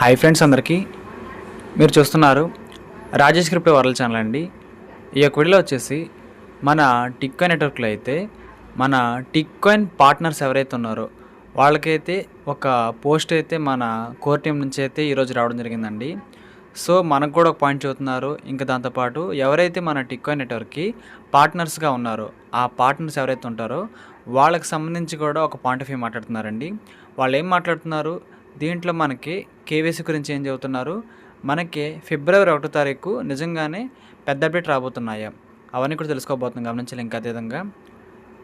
Hi friends అందరికీ. మీరు చూస్తున్నారు రాజేష్ క్రిప్టో వరల్డ్ ఛానల్ అండి. ఈ యొక్క వీడియోలో వచ్చేసి మన టిక్కాయిన్ నెట్వర్క్లో అయితే మన టిక్కాయిన్ పార్ట్నర్స్ ఎవరైతే ఉన్నారో వాళ్ళకైతే ఒక పోస్ట్ అయితే మన కోర్ టీం నుంచి అయితే ఈరోజు రావడం జరిగిందండి. సో మనకు కూడా ఒక పాయింట్ చెబుతున్నారు. ఇంకా దాంతోపాటు ఎవరైతే మన టిక్కాయిన్ నెట్వర్క్కి పార్ట్నర్స్గా ఉన్నారో ఆ పార్ట్నర్స్ ఎవరైతే ఉంటారో వాళ్ళకి సంబంధించి కూడా ఒక పాయింట్ ఆఫ్ వ్యూ మాట్లాడుతున్నారండి. వాళ్ళు ఏం మాట్లాడుతున్నారు? దీంట్లో మనకి కేవీసీ గురించి ఏం చెబుతున్నారు? మనకి ఫిబ్రవరి ఒకటో తారీఖు నిజంగానే పెద్ద అప్డేట్ రాబోతున్నాయా. అవన్నీ కూడా తెలుసుకోబోతున్నాం. గమనించాలి ఇంకా అదేవిధంగా.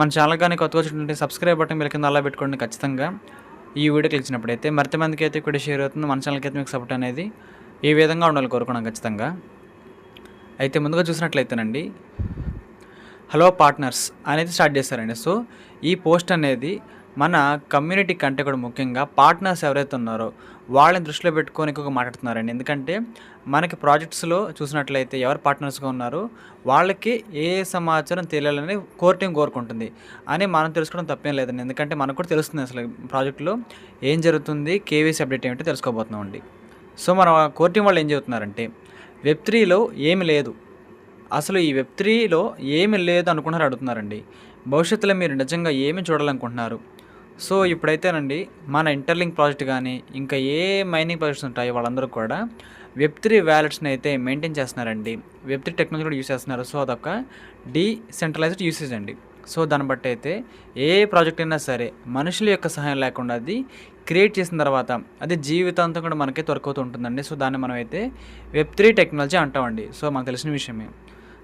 మన ఛానల్ కానీ కొత్తగా వచ్చినటువంటి సబ్స్క్రైబ్ బటన్ మీరు కింద అలా పెట్టుకోండి ఖచ్చితంగా. ఈ వీడియో క్లిక్ చేసినప్పుడైతే మందికి అయితే కూడా షేర్ అవుతుంది. మన ఛానల్కి అయితే మీకు సపోర్ట్ అనేది ఈ విధంగా ఉండాలి కోరుకున్నాం ఖచ్చితంగా. అయితే ముందుగా చూసినట్లయితేనండి హలో పార్ట్నర్స్ అనేది స్టార్ట్ చేశారండి. సో ఈ పోస్ట్ అనేది మన కమ్యూనిటీ కంటే కూడా ముఖ్యంగా పార్ట్నర్స్ ఎవరైతే ఉన్నారో వాళ్ళని దృష్టిలో పెట్టుకొని ఎక్కువగా మాట్లాడుతున్నారండి ఎందుకంటే మనకి ప్రాజెక్ట్స్లో చూసినట్లయితే ఎవరు పార్ట్నర్స్గా ఉన్నారో వాళ్ళకి ఏ సమాచారం తెలియాలని కోర్ టీం కోరుకుంటుంది. అని మనం తెలుసుకోవడం తప్పేం లేదండి. ఎందుకంటే మనకు కూడా తెలుస్తుంది అసలు ప్రాజెక్టులో ఏం జరుగుతుంది కేవీసీ అప్డేట్ ఏమిటో తెలుసుకోబోతున్నామండి. సో మన కోర్ టీం వాళ్ళు ఏం చెబుతున్నారంటే వెబ్ త్రీలో ఏమి లేదు. అసలు ఈ వెబ్ త్రీలో ఏమి లేదు అనుకున్నారు అడుగుతున్నారండి. భవిష్యత్తులో మీరు నిజంగా ఏమి చూడాలనుకుంటున్నారు? సో ఇప్పుడైతేనండి మన ఇంటర్లింక్ ప్రాజెక్ట్ కానీ ఇంకా ఏ మైనింగ్ ప్రాజెక్ట్స్ ఉంటాయో వాళ్ళందరూ కూడా వెబ్ త్రీ వ్యాలెట్స్ని అయితే మెయింటైన్ చేస్తున్నారండి. వెబ్ త్రీ టెక్నాలజీ కూడా యూస్ చేస్తున్నారు. సో అదొక డీసెంట్రలైజ్డ్ యూసేజ్ అండి. సో దాన్ని బట్టి అయితే ఏ ప్రాజెక్ట్ అయినా సరే మనుషుల యొక్క సహాయం లేకుండా అది క్రియేట్ చేసిన తర్వాత అది జీవితాంతం కూడా మనకే వర్క్ ఉంటుందండి. సో దాన్ని మనం అయితే వెబ్ త్రీ టెక్నాలజీ అంటామండి. సో మనకు తెలిసిన విషయమే.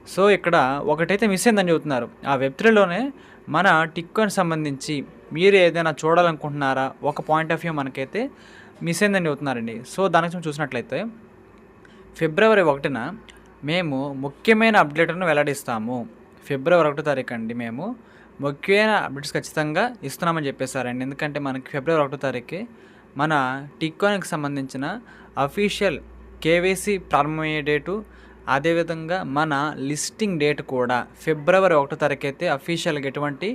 సో ఇక్కడ ఒకటైతే మిస్ అయిందని చెబుతున్నారు. ఆ వెబ్ త్రీలోనే మన టిక్కాన్ సంబంధించి మీరు ఏదైనా చూడాలనుకుంటున్నారా? ఒక పాయింట్ ఆఫ్ వ్యూ మనకైతే మిస్ అయిందని చెబుతున్నారండి. సో దానికి చూసినట్లయితే ఫిబ్రవరి ఒకటిన మేము ముఖ్యమైన అప్డేట్లను వెల్లడిస్తాము. ఫిబ్రవరి ఒకటో తారీఖు అండి మేము ముఖ్యమైన అప్డేట్స్ ఖచ్చితంగా ఇస్తున్నామని చెప్పేశారండి. ఎందుకంటే మనకి ఫిబ్రవరి ఒకటో తారీఖు మన టిక్కాన్కి సంబంధించిన అఫీషియల్ కేవైసీ ప్రారంభమయ్యే డేటు అదేవిధంగా మన లిస్టింగ్ డేట్ కూడా. ఫిబ్రవరి ఒకటో తారీఖు అయితే అఫీషియల్గా ఎటువంటి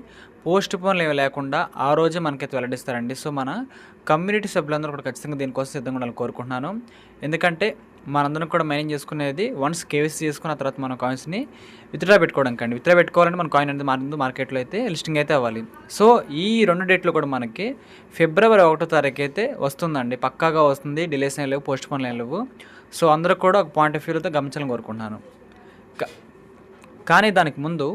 పోస్ట్ పోన్లు ఏమి లేకుండా ఆ రోజే మనకైతే వెల్లడిస్తారండి. సో మన కమ్యూనిటీ సభ్యులందరూ కూడా ఖచ్చితంగా దీనికోసం సిద్ధంగా ఉండాలని కోరుకుంటున్నాను. ఎందుకంటే మనందరం కూడా మైనింగ్ చేసుకునేది వన్స్ కేవీసీ చేసుకున్న తర్వాత మన కాయిన్స్ని విత్డ్రా పెట్టుకోవడానికి అండి. విత్డ్రా పెట్టుకోవాలంటే మన కాయిన్ అనేది మారింది మార్కెట్లో అయితే లిస్టింగ్ అయితే అవ్వాలి. సో ఈ రెండు డేట్లు కూడా మనకి ఫిబ్రవరి ఒకటో తారీఖు అయితే వస్తుందండి. పక్కాగా వస్తుంది డిలేస్ లేవు పోస్ట్ పోన్లు లేవు. సో అందరూ కూడా ఒక పాయింట్ ఆఫ్ వ్యూతో గమనించాలని కోరుకుంటున్నాను. కానీ దానికి ముందు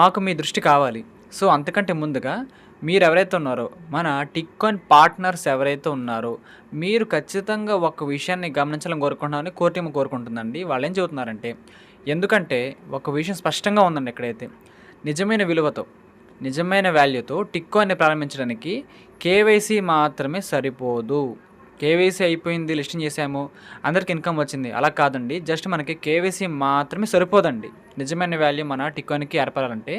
మాకు మీ దృష్టి కావాలి. సో అంతకంటే ముందుగా మీరు ఎవరైతే ఉన్నారో మన టిక్కాన్ పార్ట్నర్స్ ఎవరైతే ఉన్నారో మీరు ఖచ్చితంగా ఒక విషయాన్ని గమనించాలని కోరుకుంటున్నామని కోర్టీమ కోరుకుంటుందండి. వాళ్ళు ఏం చెబుతున్నారంటే ఎందుకంటే ఒక విషయం స్పష్టంగా ఉందండి ఇక్కడైతే. నిజమైన విలువతో నిజమైన వాల్యూతో టిక్కాన్ని ప్రారంభించడానికి కేవైసీ మాత్రమే సరిపోదు. కేవైసీ అయిపోయింది లిస్టింగ్ చేసాము అందరికి ఇన్కమ్ వచ్చింది. అలా కాదండి. జస్ట్ మనకి కేవైసీ మాత్రమే సరిపోదండి. నిజమైన వాల్యూ మన టిక్కోన్కి ఏర్పడాలంటే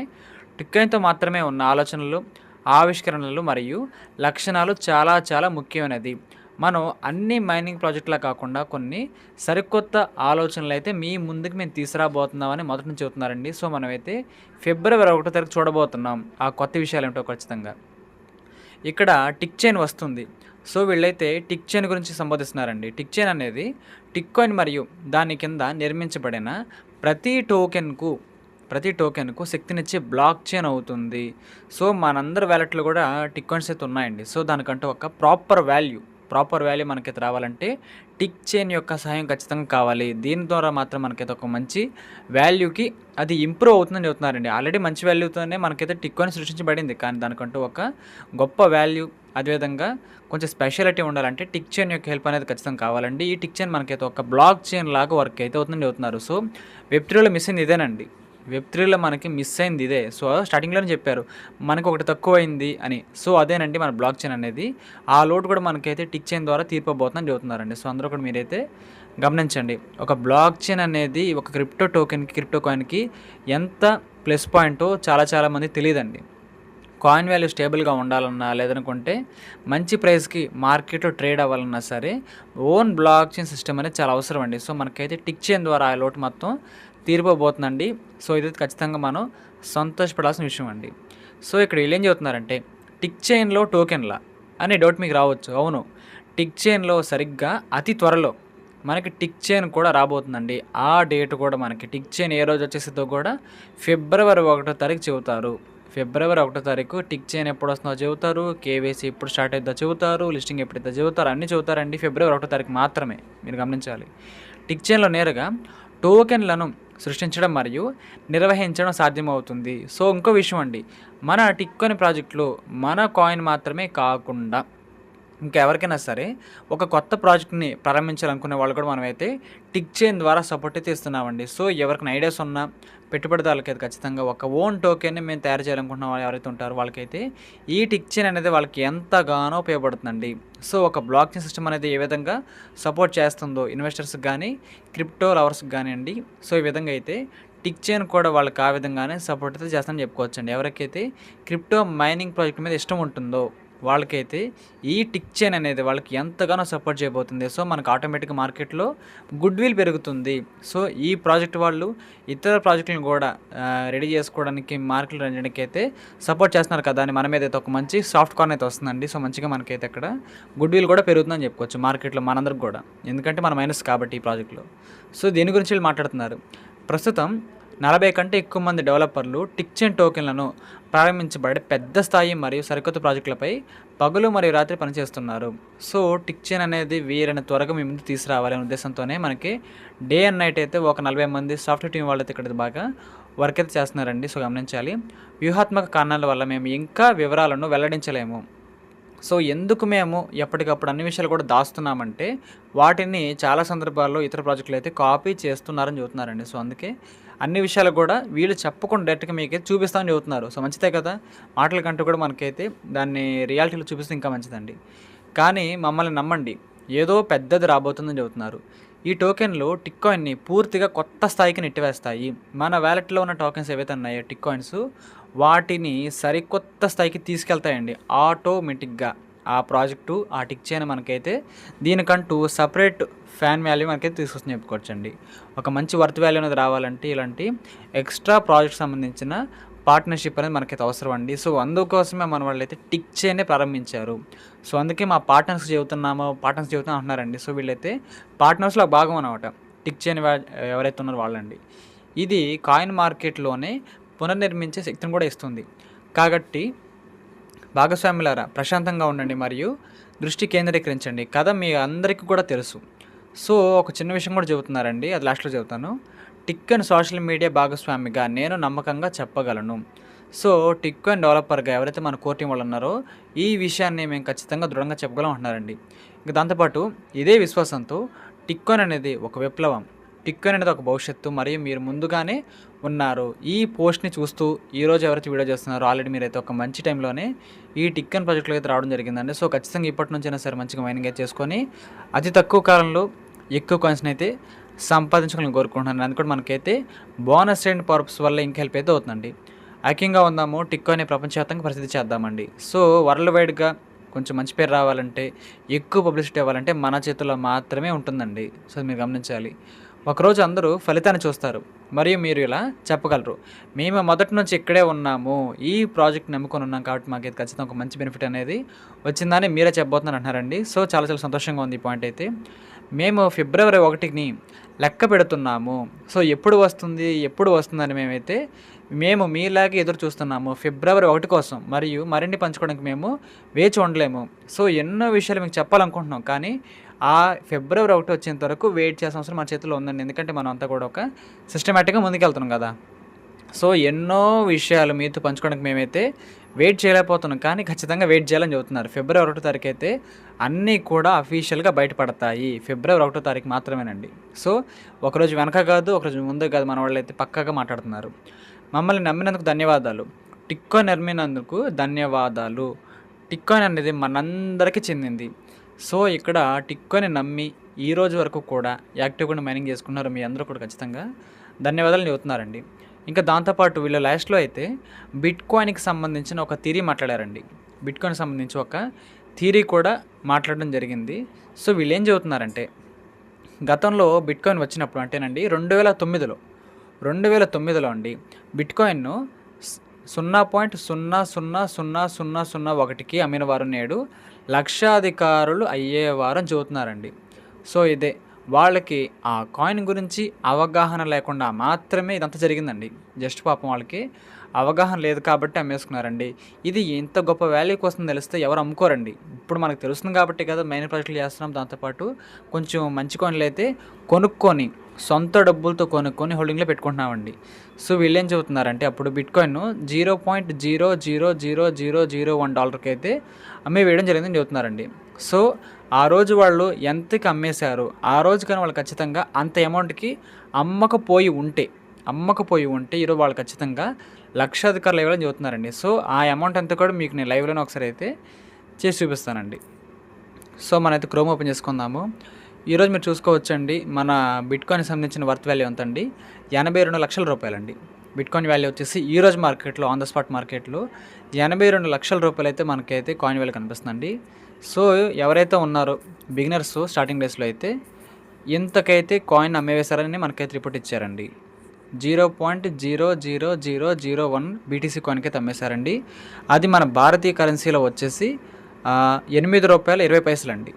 టిక్కాయిన్తో మాత్రమే ఉన్న ఆలోచనలు ఆవిష్కరణలు మరియు లక్షణాలు చాలా చాలా ముఖ్యమైనది. మనం అన్ని మైనింగ్ ప్రాజెక్టులా కాకుండా కొన్ని సరికొత్త ఆలోచనలు అయితే మీ ముందుకు మేము తీసుకురాబోతున్నామని మొదటి నుంచి చెబుతున్నారండి. సో మనమైతే ఫిబ్రవరి ఒకటో తారీఖు చూడబోతున్నాం ఆ కొత్త విషయాలు ఏమిటో ఖచ్చితంగా. ఇక్కడ టిక్ చైన్ వస్తుంది. సో వీళ్ళైతే టిక్ చైన్ గురించి సంబోధిస్తున్నారండి. టిక్ చైన్ అనేది టిక్ కాయిన్ మరియు దాని కింద నిర్మించబడిన ప్రతి టోకెన్కు ప్రతి టోకెన్కు శక్తినిచ్చే బ్లాక్ చైన్ అవుతుంది. సో మనందరి వ్యాలెట్లు కూడా టిక్ కాయిన్స్ అయితే ఉన్నాయండి. సో దానికంటూ ఒక ప్రాపర్ వాల్యూ ప్రాపర్ వాల్యూ మనకైతే రావాలంటే టిక్ చైన్ యొక్క సహాయం ఖచ్చితంగా కావాలి. దీని ద్వారా మాత్రం మనకైతే ఒక మంచి వాల్యూకి అది ఇంప్రూవ్ అవుతుందని చెబుతున్నారండి ఆల్రెడీ మంచి వాల్యూతోనే మనకైతే టిక్ కాయిన్ సృష్టించబడింది. కానీ దానికంటూ ఒక గొప్ప వాల్యూ అదేవిధంగా కొంచెం స్పెషాలిటీ ఉండాలంటే టిక్ చైన్ యొక్క హెల్ప్ అనేది ఖచ్చితంగా కావాలండి. ఈ టిక్ చైన్ మనకైతే ఒక బ్లాక్ చైన్ లాగా వర్క్ అయితే అవుతుందని చెబుతున్నారు సో వెబ్ త్రీలో ఇదేనండి. వెబ్ త్రీలో మనకి మిస్ అయింది ఇదే. సో స్టార్టింగ్లోనే చెప్పారు మనకు ఒకటి తక్కువైంది అని. సో అదేనండి మన బ్లాక్ చైన్ అనేది. ఆ లోటు కూడా మనకైతే టిక్ చైన్ ద్వారా తీర్పబోతుందని చెబుతున్నారండి. సో అందరూ కూడా మీరైతే గమనించండి. ఒక బ్లాక్ చైన్ అనేది ఒక క్రిప్టో టోకెన్కి క్రిప్టో కాయిన్కి ఎంత ప్లస్ పాయింటో చాలా చాలామంది తెలియదండి కాయిన్ వాల్యూ స్టేబుల్గా ఉండాలన్నా లేదనుకుంటే మంచి ప్రైస్కి మార్కెట్లో ట్రేడ్ అవ్వాలన్నా సరే ఓన్ బ్లాక్ చైన్ సిస్టమ్ అనేది చాలా అవసరం అండి సో మనకైతే టిక్ చైన్ ద్వారా ఆ లోటు మొత్తం తీరిపోబోతుందండి. సో ఇది ఖచ్చితంగా మనం సంతోషపడాల్సిన విషయం అండి. సో ఇక్కడ వీళ్ళు ఏం చెబుతున్నారంటే టిక్ చైన్లో టోకెన్లా అనే డౌట్ మీకు రావచ్చు. అవును. టిక్ చైన్లో సరిగ్గా అతి త్వరలో మనకి టిక్ చైన్ కూడా రాబోతుందండి. ఆ డేట్ కూడా మనకి టిక్ చైన్ ఏ రోజు వచ్చేసిందో కూడా ఫిబ్రవరి ఒకటో తారీఖు చెబుతారు. ఫిబ్రవరి ఒకటో తారీఖు టిక్ చైన్ ఎప్పుడు వస్తుందో చెబుతారు. కేవైసీ ఎప్పుడు స్టార్ట్ అవుతుందో చెబుతారు. లిస్టింగ్ ఎప్పుడైతే చెబుతారు. అన్నీ చెబుతారండి. ఫిబ్రవరి ఒకటో తారీఖు మాత్రమే మీరు గమనించాలి. టిక్ చైన్లో నేరుగా టోకెన్లను సృష్టించడం మరియు నిర్వహించడం సాధ్యమవుతుంది. సో ఇంకో విషయం అండి. మన టిక్ ప్రాజెక్టులో మన కాయిన్ మాత్రమే కాకుండా ఇంకెవరికైనా సరే ఒక కొత్త ప్రాజెక్ట్ని ప్రారంభించాలనుకునే వాళ్ళు కూడా మనమైతే టిక్ చైన్ ద్వారా సపోర్ట్ అయితే ఇస్తున్నామండి. సో ఎవరికైనా ఐడియాస్ ఉన్నా పెట్టుబడిదారులకి అయితే ఖచ్చితంగా ఒక ఓన్ టోకెన్ని మేము తయారు చేయాలనుకుంటున్న వాళ్ళు ఎవరైతే ఉంటారో వాళ్ళకైతే ఈ టిక్ చైన్ అనేది వాళ్ళకి ఎంతగానో ఉపయోగపడుతుందండి. సో ఒక బ్లాక్ చైన్ సిస్టమ్ అనేది ఏ విధంగా సపోర్ట్ చేస్తుందో ఇన్వెస్టర్స్కి కానీ క్రిప్టో లవర్స్కి కానివ్వండి సో ఈ విధంగా అయితే టిక్ చైన్ కూడా వాళ్ళకి ఆ విధంగానే సపోర్ట్ అయితే చేస్తానని చెప్పుకోవచ్చండి. ఎవరికైతే క్రిప్టో మైనింగ్ ప్రాజెక్ట్ మీద ఇష్టం ఉంటుందో వాళ్ళకైతే ఈ టిక్ చైన్ అనేది వాళ్ళకి ఎంతగానో సపోర్ట్ చేయబోతుంది. సో మనకు ఆటోమేటిక్గా మార్కెట్లో గుడ్ విల్ పెరుగుతుంది. సో ఈ ప్రాజెక్ట్ వాళ్ళు ఇతర ప్రాజెక్టులను కూడా రెడీ చేసుకోవడానికి మార్కెట్ రంజడానికి అయితే సపోర్ట్ చేస్తున్నారు కదా అని మన మీద అయితే ఒక మంచి సాఫ్ట్ కార్న్ అయితే వస్తుందండి. సో మంచిగా మనకైతే అక్కడ గుడ్ విల్ కూడా పెరుగుతుందని చెప్పుకోవచ్చు మార్కెట్లో మనందరికి కూడా. ఎందుకంటే మన మైనస్ కాబట్టి ఈ ప్రాజెక్ట్లో. సో దీని గురించి వీళ్ళు మాట్లాడుతున్నారు. ప్రస్తుతం నలభై కంటే ఎక్కువ మంది డెవలపర్లు టిక్చెన్ టోకెన్లను ప్రారంభించబడే పెద్ద స్థాయి మరియు సరికొత్త ప్రాజెక్టులపై పగలు మరియు రాత్రి పనిచేస్తున్నారు. సో టిక్చెన్ అనేది వీరిని త్వరగా మీ ముందు తీసుకురావాలనే ఉద్దేశంతోనే మనకి డే అండ్ నైట్ అయితే ఒక నలభై మంది సాఫ్ట్వేర్ టీం వాళ్ళైతే ఇక్కడ బాగా వర్క్ అయితే చేస్తున్నారండి. సో గమనించాలి. వ్యూహాత్మక కారణాల వల్ల మేము ఇంకా వివరాలను వెల్లడించలేము. సో ఎందుకు మేము ఎప్పటికప్పుడు అన్ని విషయాలు కూడా దాస్తున్నామంటే వాటిని చాలా సందర్భాల్లో ఇతర ప్రాజెక్టులు అయితే కాపీ చేస్తున్నారని చెబుతున్నారండి. సో అందుకే అన్ని విషయాలు కూడా వీళ్ళు చెప్పకుండా డైరెక్ట్గా మీకు చూపిస్తామని చెబుతున్నారు. సో మంచిదే కదా? మాటల కంటే కూడా మనకైతే దాన్ని రియాలిటీలో చూపిస్తే ఇంకా మంచిదండి. కానీ మమ్మల్ని నమ్మండి. ఏదో పెద్దది రాబోతుందని చెబుతున్నారు. ఈ టోకెన్లు టిక్ కాయిన్ని పూర్తిగా కొత్త స్థాయికి నెట్టివేస్తాయి. మన వ్యాలెట్లో ఉన్న టోకెన్స్ ఏవైతే ఉన్నాయో టిక్ కాయిన్స్ వాటిని సరికొత్త స్థాయికి తీసుకెళ్తాయండి. ఆటోమేటిక్గా. ఆ ప్రాజెక్టు ఆ టిక్ చేయని మనకైతే దీనికంటూ సపరేట్ ఫ్యాన్ వాల్యూ మనకైతే తీసుకొచ్చి చెప్పుకోవచ్చండి. ఒక మంచి వర్త్ వాల్యూ అనేది రావాలంటే ఇలాంటి ఎక్స్ట్రా ప్రాజెక్ట్ సంబంధించిన పార్ట్నర్షిప్ అనేది మనకైతే అవసరం అండి సో అందుకోసమే మన వాళ్ళు అయితే టిక్ చేయనే ప్రారంభించారు. సో అందుకే మా పార్ట్నర్స్ చెబుతున్నామో పార్ట్నర్స్ చెబుతున్నా అంటున్నారండి. సో వీళ్ళైతే పార్ట్నర్స్లో భాగం అనమాట టిక్ చేయని ఎవరైతే ఉన్నారో వాళ్ళండి. ఇది కాయిన్ మార్కెట్లోనే పునర్నిర్మించే శక్తిని కూడా ఇస్తుంది. కాబట్టి భాగస్వాములారా ప్రశాంతంగా ఉండండి మరియు దృష్టి కేంద్రీకరించండి. కథ మీ అందరికీ కూడా తెలుసు. సో ఒక చిన్న విషయం కూడా చెబుతున్నారండి. అది లాస్ట్లో చెబుతాను. టిక్ అండ్ సోషల్ మీడియా భాగస్వామిగా నేను నమ్మకంగా చెప్పగలను. సో టిక్ అండ్ డెవలపర్గా ఎవరైతే మన కోర్ టీం వాళ్ళు ఉన్నారో ఈ విషయాన్ని మేము ఖచ్చితంగా దృఢంగా చెప్పగలం అంటున్నారండి. ఇంకా దాంతోపాటు ఇదే విశ్వాసంతో టిక్కాన్ అనేది ఒక విప్లవం. టిక్కన్ అనేది ఒక భవిష్యత్తు మరియు మీరు ముందుగానే ఉన్నారు. ఈ పోస్ట్ని చూస్తూ ఈరోజు ఎవరైతే వీడియో చేస్తున్నారో ఆల్రెడీ మీరైతే ఒక మంచి టైంలోనే ఈ టిక్కన్ ప్రాజెక్ట్లో అయితే రావడం జరిగిందండి. సో ఖచ్చితంగా ఇప్పటి నుంచైనా సరే మంచిగా మైనింగ్ అయితే చేసుకొని అతి తక్కువ కాలంలో ఎక్కువ కాయిన్స్ని అయితే సంపాదించుకోవాలని కోరుకుంటున్నాను అందుకని మనకైతే బోనస్ అండ్ పర్పస్ వల్ల ఇంకా హెల్ప్ అయితే అవుతుందండి. ఐక్యంగా ఉందాము టిక్కో అనే ప్రపంచవ్యాప్తంగా ప్రసిద్ధి చేద్దామండి. సో వరల్డ్ వైడ్గా కొంచెం మంచి పేరు రావాలంటే ఎక్కువ పబ్లిసిటీ అవ్వాలంటే మన చేతుల్లో మాత్రమే ఉంటుందండి. సో మీరు గమనించాలి. ఒకరోజు అందరూ ఫలితాన్ని చూస్తారు. మరియు మీరు ఇలా చెప్పగలరు. మేము మొదటి నుంచి ఇక్కడే ఉన్నాము. ఈ ప్రాజెక్ట్ నమ్ముకొని ఉన్నాం కాబట్టి మాకు ఇది ఖచ్చితంగా ఒక మంచి బెనిఫిట్ అనేది వచ్చిందని మీరే చెప్పబోతున్నారు అంటున్నారండి. సో చాలా చాలా సంతోషంగా ఉంది ఈ పాయింట్ అయితే. మేము ఫిబ్రవరి ఒకటిని లెక్క పెడుతున్నాము. సో ఎప్పుడు వస్తుంది? ఎప్పుడు వస్తుందని మేమైతే మేము మీలాగే ఎదురు చూస్తున్నాము ఫిబ్రవరి ఒకటి కోసం మరియు మరిన్ని పంచుకోవడానికి మేము వేచి ఉండలేము. సో ఎన్నో విషయాలు మీకు చెప్పాలనుకుంటున్నాం కానీ ఆ ఫిబ్రవరి ఒకటి వచ్చేంత వరకు వెయిట్ చేసిన అవసరం మన చేతిలో ఉందండి. ఎందుకంటే మనం అంతా కూడా ఒక సిస్టమేటిక్గా ముందుకెళ్తున్నాం కదా. సో ఎన్నో విషయాలు మీతో పంచుకోవడానికి మేమైతే వెయిట్ చేయలేకపోతున్నాం కానీ ఖచ్చితంగా వెయిట్ చేయాలని చెబుతున్నారు. ఫిబ్రవరి ఒకటో తారీఖు అయితే అన్నీ కూడా అఫీషియల్గా బయటపడతాయి. ఫిబ్రవరి ఒకటో తారీఖు మాత్రమేనండి. సో ఒకరోజు వెనక కాదు ఒకరోజు ముందు కాదు మన వాళ్ళు అయితే పక్కాగా మాట్లాడుతున్నారు. మమ్మల్ని నమ్మినందుకు ధన్యవాదాలు. టిక్కోన్ నమ్మినందుకు ధన్యవాదాలు. టిక్కాయిన్ అనేది మనందరికీ చెందింది. సో ఇక్కడ టిక్కాయిన్ నమ్మి ఈ రోజు వరకు కూడా యాక్టివ్గా మైనింగ్ చేసుకున్నారు మీ అందరూ కూడా ఖచ్చితంగా. ధన్యవాదాలు చెబుతున్నారండి ఇంకా దాంతోపాటు వీళ్ళ లాస్ట్లో అయితే బిట్ కాయిన్కి సంబంధించిన ఒక థీరీ మాట్లాడారండి. బిట్ కాయిన్ సంబంధించి ఒక థీరీ కూడా మాట్లాడడం జరిగింది. సో వీళ్ళు ఏం చెబుతున్నారంటే గతంలో బిట్ కాయిన్ వచ్చినప్పుడు అంటేనండి రెండు వేల తొమ్మిదిలో రెండు వేల తొమ్మిదిలో అండి బిట్కాయిన్ను సున్నా పాయింట్ సున్నా సున్నా సున్నా సున్నా సున్నా ఒకటికి అమ్మిన వారు నేడు లక్షాధికారులు అయ్యేవారు అని సో ఇదే వాళ్ళకి ఆ కాయిన్ గురించి అవగాహన లేకుండా మాత్రమే ఇదంతా జరిగిందండి. జస్ట్ పాపం వాళ్ళకి అవగాహన లేదు కాబట్టి అమ్మేసుకున్నారండి. ఇది ఎంత గొప్ప వాల్యూ కోసం తెలిస్తే ఎవరు అమ్ముకోరండి. ఇప్పుడు మనకు తెలుస్తుంది కాబట్టి కదా మెయిన్ ప్రాజెక్టులు చేస్తున్నాం. దాంతోపాటు కొంచెం మంచి కాయిన్లు అయితే కొనుక్కొని సొంత డబ్బులతో కొనుక్కొని హోల్డింగ్లో పెట్టుకుంటున్నామండి. సో వీళ్ళు ఏం చెబుతున్నారంటే అప్పుడు bitcoin zero point zero zero zero zero zero one డాలర్కి అయితే అమ్మే వేయడం జరిగిందని చెబుతున్నారండి. సో ఆ రోజు వాళ్ళు ఎంతకి అమ్మేశారు? ఆ రోజు కానీ వాళ్ళు ఖచ్చితంగా అంత అమౌంట్కి అమ్మకపోయి ఉంటే అమ్మకపోయి ఉంటే ఈరోజు వాళ్ళు ఖచ్చితంగా లక్షాధికారులు ఇవ్వాలని చదువుతున్నారండి. సో ఆ అమౌంట్ అంతా కూడా మీకు నేను లైవ్లోనే ఒకసారి అయితే చేసి చూపిస్తానండి. సో మనైతే క్రోమ్ ఓపెన్ చేసుకుందాము. ఈరోజు మీరు చూసుకోవచ్చండి మన బిట్ కాయిన్ సంబంధించిన వర్త్ వాల్యూ ఎంత అండి ఎనభై రెండు లక్షల రూపాయలండి. బిట్ కాయిన్ వాల్యూ వచ్చేసి ఈ రోజు మార్కెట్లో ఆన్ ద స్పాట్ మార్కెట్లో ఎనభై రెండు లక్షల రూపాయలు అయితే మనకైతే కాయిన్ వాల్యూ కనిపిస్తుందండి. సో ఎవరైతే ఉన్నారో బిగినర్స్ స్టార్టింగ్ డేస్లో అయితే ఇంతకైతే కాయిన్ అమ్మేవేశారని మనకైతే రిపోర్ట్ ఇచ్చారండి. Zero point zero zero zero zero one BTC కాయిన్కి అయితే అమ్మేశారండి. అది మన భారతీయ కరెన్సీలో వచ్చేసి ఎనిమిది రూపాయల ఇరవై పైసలండి.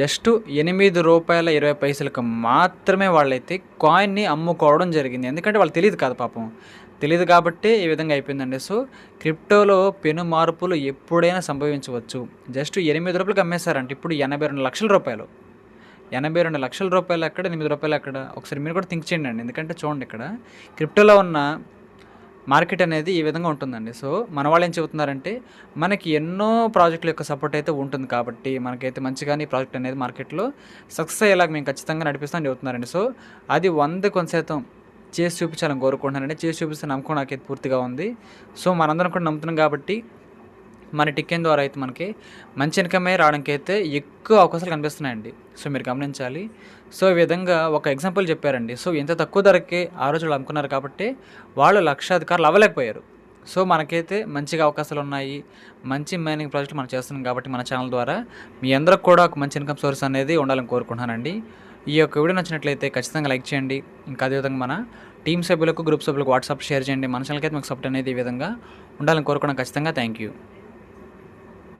జస్ట్ ఎనిమిది రూపాయల ఇరవై పైసలకు మాత్రమే వాళ్ళైతే కాయిన్ని అమ్ముకోవడం జరిగింది. ఎందుకంటే వాళ్ళు తెలియదు కదా పాపం. తెలియదు కాబట్టి ఈ విధంగా అయిపోయిందండి. సో క్రిప్టోలో పెను మార్పులు ఎప్పుడైనా సంభవించవచ్చు. జస్ట్ ఎనిమిది రూపాయలకి అమ్మేశారంటే. ఇప్పుడు ఎనభై రెండు లక్షల రూపాయలు. ఎనభై రెండు లక్షల రూపాయలు అక్కడ ఎనిమిది రూపాయలు అక్కడ ఒకసారి మీరు కూడా థింక్ చేయండి అండి. ఎందుకంటే చూడండి ఇక్కడ క్రిప్టోలో ఉన్న మార్కెట్ అనేది ఈ విధంగా ఉంటుందండి. సో మన వాళ్ళు ఏం చెబుతున్నారంటే మనకి ఎన్నో ప్రాజెక్టుల యొక్క సపోర్ట్ అయితే ఉంటుంది కాబట్టి మనకైతే మంచిగానే ప్రాజెక్ట్ అనేది మార్కెట్లో సక్సెస్ అయ్యేలాగా మేము ఖచ్చితంగా నడిపిస్తామని చెబుతున్నారండి. సో అది వంద కొంత శాతం చేసి చూపించాలని కోరుకుంటున్నానండి చేసి చూపిస్తే నమ్మకం నాకైతే పూర్తిగా ఉంది. సో మనందరం కూడా నమ్ముతున్నాం కాబట్టి మన టికెన్ ద్వారా అయితే మనకి మంచి ఇన్కమే రావడానికి అయితే ఎక్కువ అవకాశాలు కనిపిస్తున్నాయండి. సో మీరు గమనించాలి. సో ఈ విధంగా ఒక ఎగ్జాంపుల్ చెప్పారండి. సో ఎంత తక్కువ ధరకే ఆ రోజు వాళ్ళు అమ్ముకున్నారు కాబట్టి వాళ్ళు లక్షాధికారులు అవ్వలేకపోయారు. సో మనకైతే మంచిగా అవకాశాలు ఉన్నాయి. మంచి మైనింగ్ ప్రాజెక్ట్ మనం చేస్తున్నాం కాబట్టి మన ఛానల్ ద్వారా మీ అందరికి కూడా ఒక మంచి ఇన్కమ్ సోర్స్ అనేది ఉండాలని కోరుకుంటున్నానండి. ఈ యొక్క వీడియో నచ్చినట్లయితే ఖచ్చితంగా లైక్ చేయండి. ఇంకా అదేవిధంగా మన టీం సభ్యులకు గ్రూప్ సభ్యులకు వాట్సాప్ షేర్ చేయండి. మన ఛానల్కి అయితే మీకు సపోర్ట్ అనేది ఈ విధంగా ఉండాలని కోరుకోవడం ఖచ్చితంగా థ్యాంక్ యూ